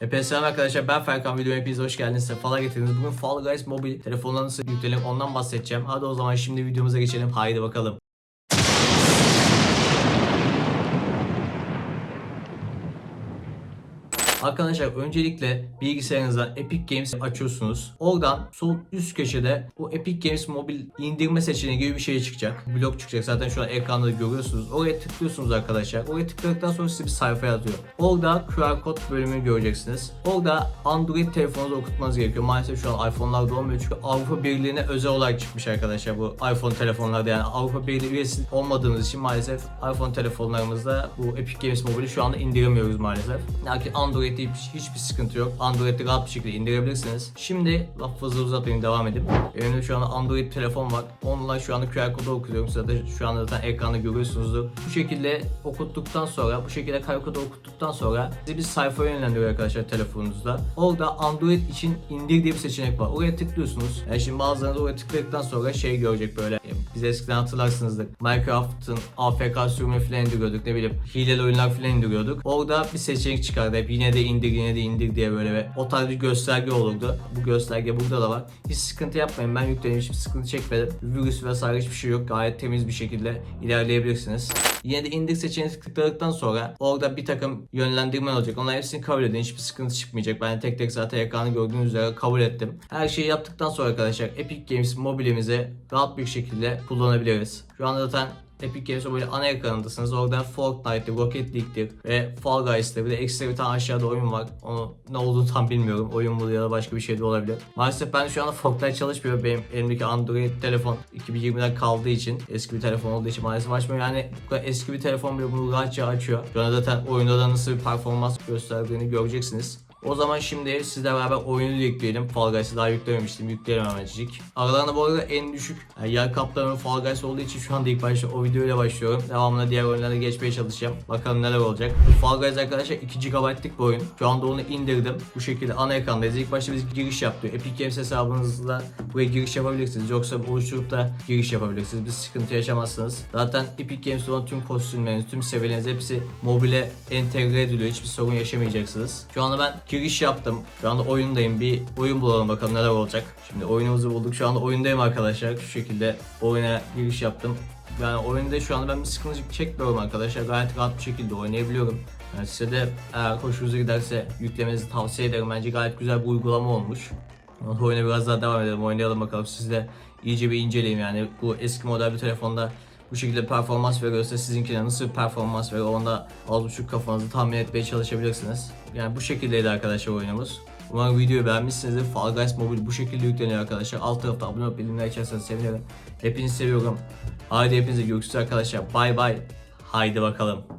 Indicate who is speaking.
Speaker 1: Hepinize selam arkadaşlar ben Ferkan video hepiniz hoş geldiniz sefalar getirdiniz. Bugün Fall Guys mobil telefonla nasıl yükleyelim ondan bahsedeceğim. Hadi o zaman şimdi videomuza geçelim haydi bakalım. Arkadaşlar öncelikle bilgisayarınıza Epic Games açıyorsunuz. Oradan sol üst köşede bu Epic Games mobil indirme seçeneği gibi bir şey çıkacak. Blok çıkacak zaten şu an ekranda da görüyorsunuz. Oraya tıklıyorsunuz arkadaşlar. Oraya tıkladıktan sonra size bir sayfa yazıyor. Orada QR kod bölümünü göreceksiniz. Orada Android telefonunuzu okutmanız gerekiyor. Maalesef şu an iPhone'larda olmuyor çünkü Avrupa Birliği'ne özel olarak çıkmış arkadaşlar bu iPhone telefonlarda yani Avrupa Birliği üyesi olmadığımız için maalesef iPhone telefonlarımızda bu Epic Games mobili şu anda indiremiyoruz maalesef. Lakin Android'de hiç- hiçbir sıkıntı yok. Android'de rahat bir şekilde indirebilirsiniz. Şimdi laf fazla uzatmayayım devam edeyim. Elimde şu anda Android telefon var. Onunla şu anda QR kodu okutuyorum. Zaten şu anda zaten ekranda görüyorsunuzdur. Bu şekilde okuttuktan sonra, bu şekilde QR kodu okuttuktan sonra sizi bir sayfaya yönlendiriyor arkadaşlar telefonunuzda. Orada Android için indir diye bir seçenek var. Oraya tıklıyorsunuz. Yani şimdi bazılarınız oraya tıkladıktan sonra şey görecek böyle. Biz eskiden hatırlarsınızdır. Minecraft'ın AFK sürümü falan indiriyorduk. Ne bileyim hileli oyunlar falan indiriyorduk. Orada bir seçenek çıkardı. Hep yine de indir yine de indir diye böyle ve o tarz bir gösterge olurdu. Bu gösterge burada da var. Hiç sıkıntı yapmayın. Ben yükledim hiçbir sıkıntı çekmedim. Virüs vesaire hiçbir şey yok. Gayet temiz bir şekilde ilerleyebilirsiniz. Yine de indir seçeneğini tıkladıktan sonra orada bir takım yönlendirme olacak. Onların hepsini kabul edin. Hiçbir sıkıntı çıkmayacak. Ben tek tek zaten ekranı gördüğünüz üzere kabul ettim. Her şeyi yaptıktan sonra arkadaşlar Epic Games mobilimizi rahat bir şekilde kullanabiliriz. Şu anda zaten Epic Games böyle ana ekranındasınız. Oradan Fortnite'dir, Rocket League'dir ve Fall Guys'tir. Bir de ekstra bir tane aşağıda oyun var. Onu ne olduğunu tam bilmiyorum. Oyun mu ya da başka bir şey de olabilir. Maalesef ben şu anda Fortnite çalışmıyor. Benim elimdeki Android telefon 2020'den kaldığı için eski bir telefon olduğu için maalesef açmıyor. Yani bu kadar eski bir telefon bile bunu rahatça açıyor. Şu anda zaten oyunda da nasıl bir performans gösterdiğini göreceksiniz. O zaman şimdi sizle beraber oyunu yükleyelim. Fall Guys'ı daha yüklememiştim. Yükleyelim hemencik. Aralarında bu arada en düşük yani yer kaplama Fall Guys olduğu için şu anda ilk başta o videoyla başlıyorum. Devamında diğer oyunlara geçmeye çalışacağım. Bakalım neler olacak. Bu Fall Guys arkadaşlar 2 GB'lık bir oyun. Şu anda onu indirdim. Bu şekilde ana ekrandayız. İlk başta biz giriş yaptık. Epic Games hesabınızla buraya giriş yapabilirsiniz. Yoksa oluşturup da giriş yapabilirsiniz. Bir sıkıntı yaşamazsınız. Zaten Epic Games'te olan tüm kostümleriniz, tüm seviyeleriniz hepsi mobile entegre ediliyor. Hiçbir sorun yaşamayacaksınız. Şu anda ben giriş yaptım. Şu anda oyundayım. Bir oyun bulalım bakalım neler olacak. Şimdi oyunumuzu bulduk. Şu anda oyundayım arkadaşlar. Şu şekilde oyuna giriş yaptım. Yani oyunda şu anda ben bir sıkıntı çekmiyorum arkadaşlar. Gayet rahat bir şekilde oynayabiliyorum. Yani size de eğer hoşunuza giderse yüklemenizi tavsiye ederim. Bence gayet güzel bir uygulama olmuş. Oyuna biraz daha devam edelim. Oynayalım bakalım. Siz de iyice bir inceleyin yani. Bu eski model bir telefonda bu şekilde performans veriyorsa sizinkine nasıl bir performans veriyor onda az buçuk kafanızı tahmin etmeye çalışabilirsiniz. Yani bu şekildeydi arkadaşlar oyunumuz. Umarım videoyu beğenmişsinizdir. Fall Guys Mobile bu şekilde yükleniyor arkadaşlar. Alt tarafta abone olup bildirimleri açarsanız sevinirim. Hepinizi seviyorum. Haydi hepinize görüşürüz arkadaşlar. Bay bay. Haydi bakalım.